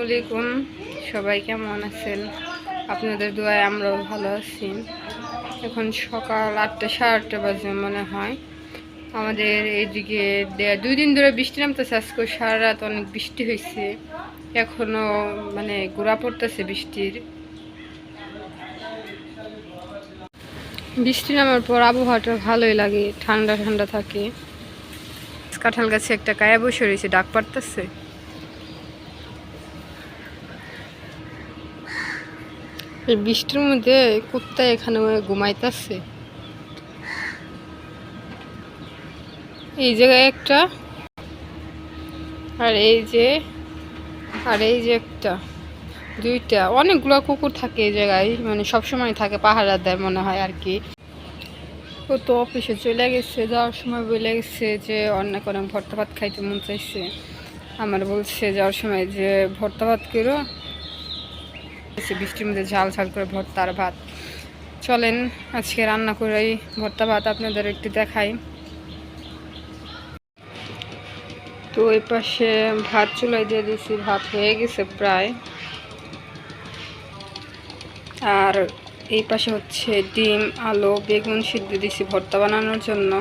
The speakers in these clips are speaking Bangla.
আসসালামাইকুম সবাই কেমন আছেন? আপনাদের দোয়ায় আমরাও ভালো আছি। এখন সকাল আটটা, সাড়ে আটটা বাজে মনে হয়। আমাদের এইদিকে দুই দিন ধরে বৃষ্টি নামতেছে। আজকে সারা রাত অনেক বৃষ্টি হয়েছে। এখনও মানে গোড়া পড়তেছে বৃষ্টির। বৃষ্টি নামার পর আবহাওয়াটা ভালোই লাগে। ঠান্ডা ঠান্ডা থাকে। কাঁঠাল গাছে একটা কায়া বসে রয়েছে, ডাক পারতেছে এই বৃষ্টির মধ্যে কুত্তা এখানে ঘুমাইতেছে। এই জায়গায় একটা, আর এই যে, আর এই যে একটা, দুইটা, অনেকগুলো কুকুর থাকে এই জায়গায় মানে সবসময় থাকে পাহারা দেয় মনে হয় আর কি। ও তো অফিসে চলে গেছে, যাওয়ার সময় বলে গেছে যে অনেক অনেক ভর্তা ভাত খাইতে মন চাইছে। আমার বলছে যাওয়ার সময় যে ভর্তা ভাত করো বৃষ্টির মধ্যে ঝাল ঝাল করে ভর্তা আর ভাত। চলেন, আজকে রান্না করাই ভর্তা ভাত, আপনাদের একটু দেখাই। তো এই পাশে ভাত চুলাই দিয়ে দিয়েছি ভাত হয়ে গেছে প্রায়। আর এই পাশে হচ্ছে ডিম, আলু, বেগুন সিদ্ধ দিয়েছি ভর্তা বানানোর জন্য।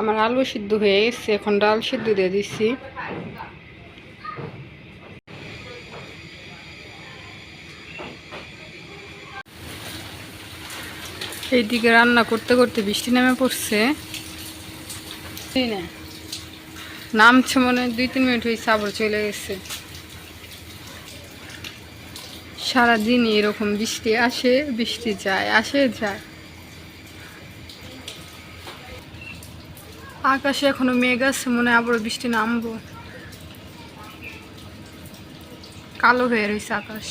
আমার আলু সিদ্ধ হয়ে গেছে, এখন ডাল সিদ্ধ দিয়ে দিচ্ছি এইদিকে রান্না করতে করতে বৃষ্টি নেমে পড়ছে। নামছে মনে হয় দুই, তিন মিনিট হয়েছে আবার চলে গেছে। সারাদিনই এরকম বৃষ্টি আসে, বৃষ্টি যায়, আসে, যায়। আকাশে এখনও মেঘ আছে, মনে হয় আবার বৃষ্টি নামবো। কালো হয়ে রয়েছে আকাশ,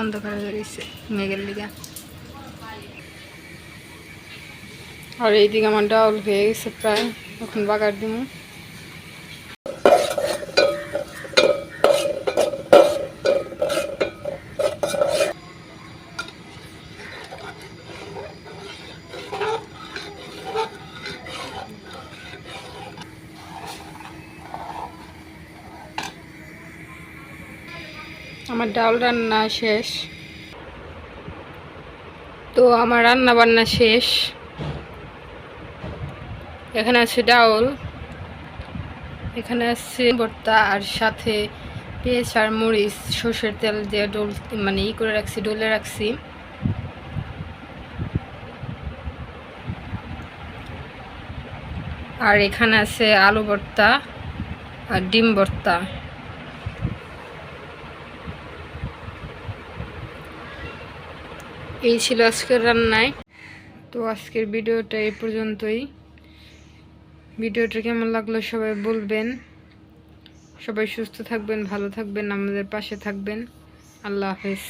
অন্ধকার হয়ে রয়েছে মেঘের লিগে। আর এইদিকে আমার ডাউল হয়ে গেছে প্রায়, এখন বাগার দিব আমার ডাল রান্না শেষ। তো আমার রান্না বান্না শেষ। এখানে আছে ডাউল, এখানে আছে ভর্তা, আর সাথে পেঁয়াজ আর মরিচ, সর্ষের তেল দিয়ে ডোল মানে ই করে রাখছি, ডলে রাখছি। আর এখানে আছে আলু ভর্তা আর ডিম ভর্তা। এই ছিল আজকের রান্নায়। তো আজকের ভিডিওটা এই পর্যন্তই। ভিডিওটা কেমন লাগল সবাই বলবেন। সবাই সুস্থ থাকবেন, ভালো থাকবেন, আমাদের পাশে থাকবেন। আল্লাহ হাফেজ।